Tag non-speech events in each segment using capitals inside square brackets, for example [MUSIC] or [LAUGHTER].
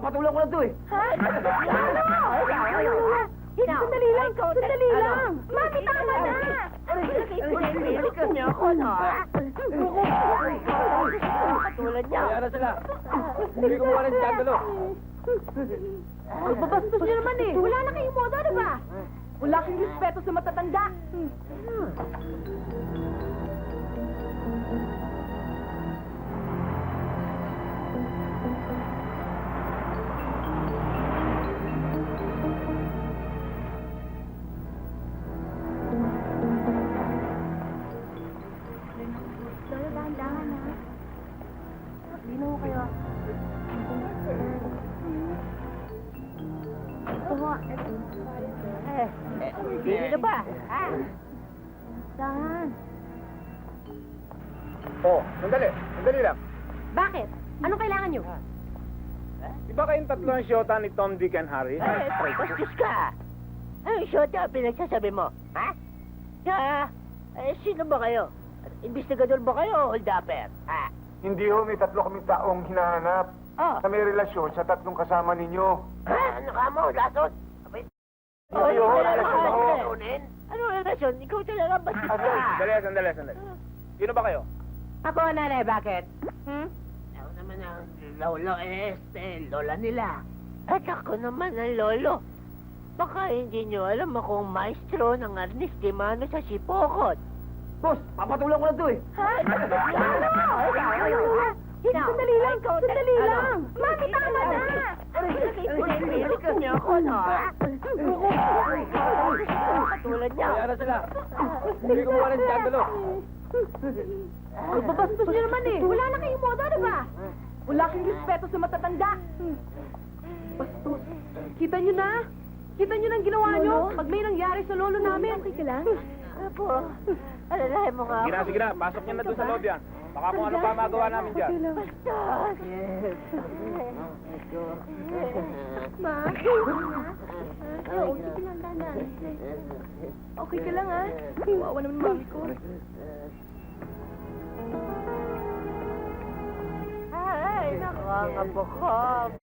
papatulan ko na to eh. Ha? Sandali lang, sandali lang. Mami, tama na. Gusto niyo ako, no? Katulad niyo. Kaya na sila. Hindi ko mawala si Chandalo. Magbabastos niyo naman eh. Wala na kayong moda, di ba? Wala kayong respeto sa matatanda. Dahan-dahan Sino kayo? Ito ho. Eh, eh, sino ba? Ha? Dahan. Oh, sandali. Sandali lang. Bakit? Anong kailangan nyo? Iba kayong tatlo ang shota ni Tom, Dick, and Harry? Eh, pagkastis ka. Ano yung shot ang pinagsasabi mo? Ha? Ha? Eh, sino ba kayo? Investigador ba kayo o hold-upper? Ha? Hindi ho, may tatlo kaming taong hinahanap Oh. na may relasyon sa tatlong kasama ninyo. Ha? Ano ka mo? Lason? Abay, Hindi ho, wala relasyon relasyonin? Ano relasyon? Ikaw talaga bastis ka. Sandali, sandali, sandali. Sino ba kayo? Ako, nanay, bakit? Hmm? Ako naman ang lolo este, lola nila. At ako naman ang lolo. Baka hindi nyo alam akong maestro ng Arnis de Mano sa Sipokot. Boss, papatulan ko na to eh. Ha? Sandali lang, sandali lang. Mami, tama na. Gusto niyo ako, no? Katulad niyo. Kaya na sila. Hindi ko mawala si Chandalo. Magbabastos niyo naman eh. Wala na kayong moda, di ba? Wala kayong respeto sa matatanda. Bastos. Kita niyo na? Kita niyo na ang ginawa niyo? Pag may nangyari sa lolo namin. Okay ka lang? Apo, alalahin mo nga Sige na, ako. sige na. Pasok niyo na doon sa loob yan. Baka kung ano pa magawa namin dyan. Bastos. Ma? Oo, sige lang, danan. Okay ka lang, ha? Wawa naman mami ko. Ay, nakakaboko.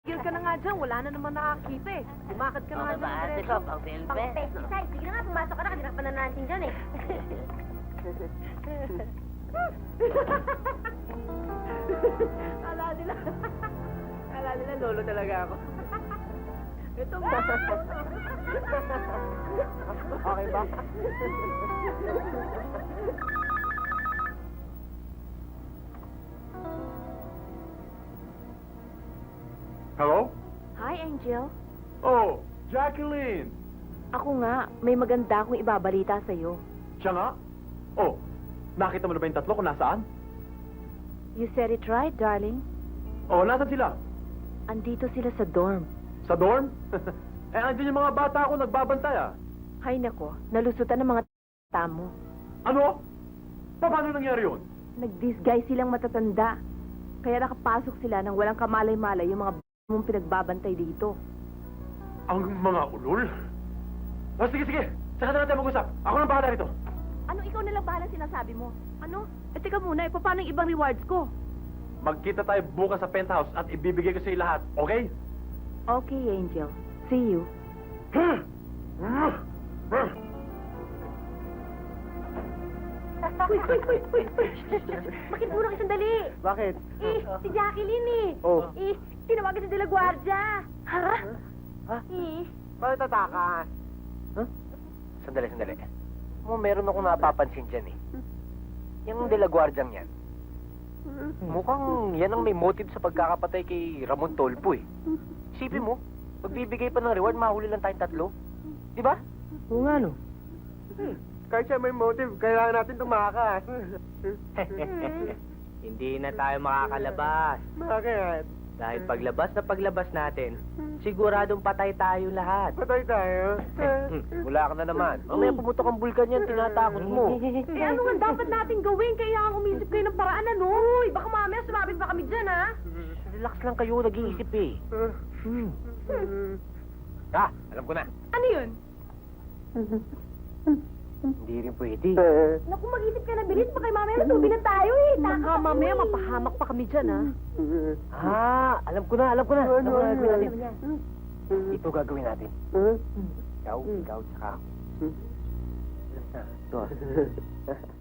Tigil ka na nga dyan, wala na naman nakakita eh. Lumakad ka na nga dyan. ate ko, pang silbe? Sige na nga, pumasok ka na, kanina pa na natin dyan eh. [LAUGHS] Kala nila, kala nila lolo talaga ako. Ito ba? [LAUGHS] Okay ba? [LAUGHS] Hello? Hi, Angel. Oh, Jacqueline! Ako nga, may maganda akong ibabalita sa'yo. Siya nga? Oh, nakita mo na ba yung tatlo kung nasaan? You said it right, darling. Oh, nasan sila? Andito sila sa dorm. Sa dorm? [LAUGHS] eh, andyan yung mga bata ko nagbabantay ah. Hay nako, nalusutan ng mga tamo. Ano? Paano nangyari yun? Nag-disguise silang matatanda. Kaya nakapasok sila nang walang kamalay-malay yung mga mong pinagbabantay dito. Ang mga ulol? Oh, sige, sige. Saka na natin mag-usap. Ako nang bahala rito. Ano ikaw nalang bahala sinasabi mo? Ano? Eh, teka muna, eh, paano yung ibang rewards ko? Magkita tayo bukas sa penthouse at ibibigay ko sa iyo lahat, okay? Okay, Angel. See you. Uy, uy, uy, uy, uy. Bakit muna kayo sandali? Bakit? Eh, si Jacqueline eh. Oh. Eh, tinawagan si De La Guardia. Ha? Ha? Eh. Bakit tataka? Huh? Sandali, sandali. Mo meron akong napapansin dyan eh. Yung De La Guardiang yan. Mukhang yan ang may motive sa pagkakapatay kay Ramon Tolpo eh. Isipin mo, magbibigay pa ng reward, mahuli lang tayong tatlo. Di ba? Oo nga, no? Kahit siya may motive, kailangan natin tumakas. [LAUGHS] Hindi na tayo makakalabas. Bakit? Dahil paglabas na paglabas natin, siguradong patay tayo lahat. Patay tayo. Hmm, Wala ka na naman. Mamaya pumutok ang bulkan yan, tinatakot mo. Eh, ano nga dapat natin gawin? Kaya umisip kayo ng paraan, ano? Uy, baka mamaya sumabit pa kami dyan, ha? Relax lang kayo, nag-iisip eh. Hmm. Ah, alam ko na. Ano yun? [LAUGHS] Hindi rin pwede. Naku, mag-isip ka na bilis. Baka mamaya matubinan tayo eh. Baka mamaya mapahamak pa kami dyan, ha? Ah, alam ko na, alam ko na. Alam ko na ano, gagawin natin. Ito gagawin natin. Ikaw, ikaw, tsaka ako. [LAUGHS] Ito. [LAUGHS]